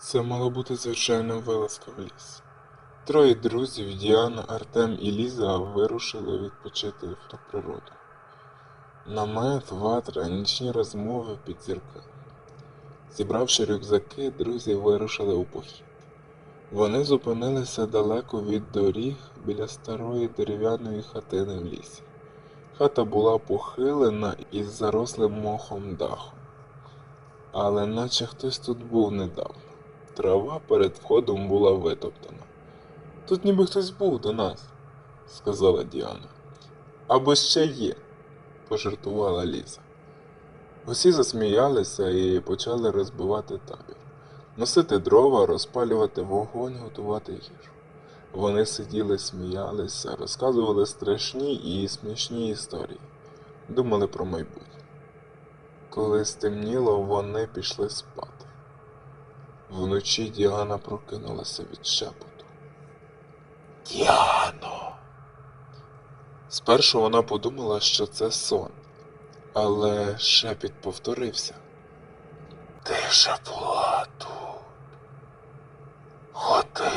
Це мало бути звичайна вилазка в ліс. Троє друзів Діана, Артем і Ліза вирушили відпочити на природу. Намет, ватра, нічні розмови під зірками. Зібравши рюкзаки, друзі вирушили у похід. Вони зупинилися далеко від доріг біля старої дерев'яної хатини в лісі. Хата була похилена із зарослим мохом дахом. Але наче хтось тут був недавно. Трава перед входом була витоптана. Тут ніби хтось був до нас, сказала Діана. Або ще є, пожартувала Ліза. Усі засміялися і почали розбивати табір, носити дрова, розпалювати вогонь, готувати їжу. Вони сиділи, сміялися, розказували страшні і смішні історії, думали про майбутнє. Коли стемніло, вони пішли спати. Вночі Діана прокинулася від шепоту. Діано. Спершу вона подумала, що це сон, але шепіт повторився. Ти же була тут. Ходи.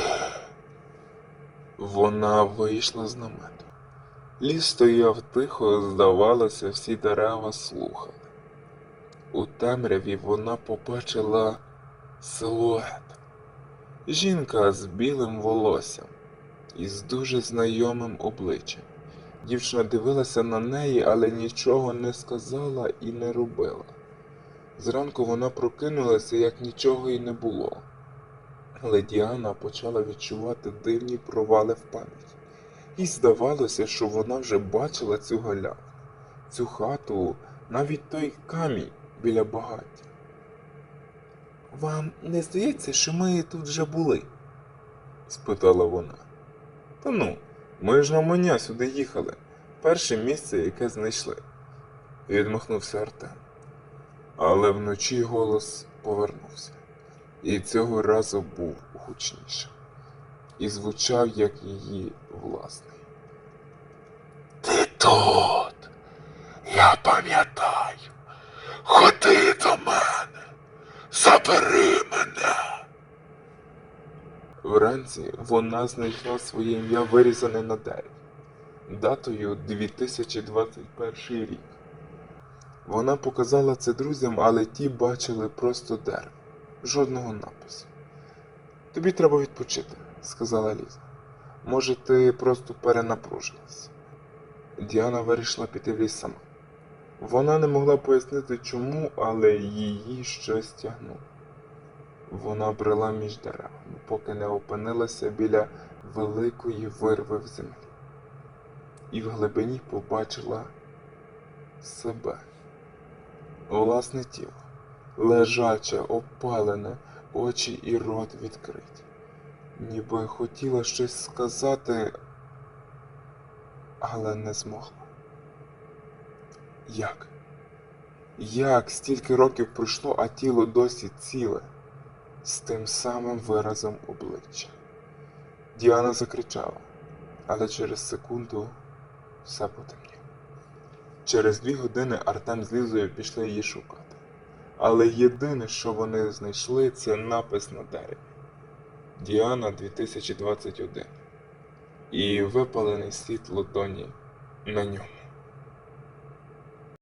Вона вийшла з намету. Ліс стояв тихо, здавалося, всі дерева слухали. У темряві вона побачила силует. Жінка з білим волоссям і з дуже знайомим обличчям. Дівчина дивилася на неї, але нічого не сказала і не робила. Зранку вона прокинулася, як нічого й не було. Але Діана почала відчувати дивні провали в пам'яті. Їй здавалося, що вона вже бачила цю галяву, цю хату, навіть той камінь біля багаття. Вам не здається, що ми тут вже були? спитала вона. Та ну, ми ж на маня сюди їхали. Перше місце, яке знайшли, відмахнувся Артем. Але вночі голос повернувся, і цього разу був гучнішим, і звучав як її власний. Ти тут, я пам'ятаю. Ходи до мене, забери мене. Вранці вона знайшла своє ім'я вирізане на дереві, датою 2021 рік. Вона показала це друзям, але ті бачили просто дерево, жодного напису. Тобі треба відпочити, сказала Ліза. Може, ти просто перенапружилась. Діана вирішила піти в ліс сама. Вона не могла пояснити чому, але її щось тягнуло. Вона брела між деревами, поки не опинилася біля великої вирви в землі. І в глибині побачила себе. Власне тіло, лежаче, опалене, очі і рот відкриті. Ніби хотіла щось сказати, але не змогла. Як? Як стільки років пройшло, а тіло досі ціле, з тим самим виразом обличчя? Діана закричала, але через секунду все потемніло. Через дві години Артем з Лізою пішли її шукати. Але єдине, що вони знайшли, це напис на дереві. Діана 2021 і випалений світ ладоні на ньому.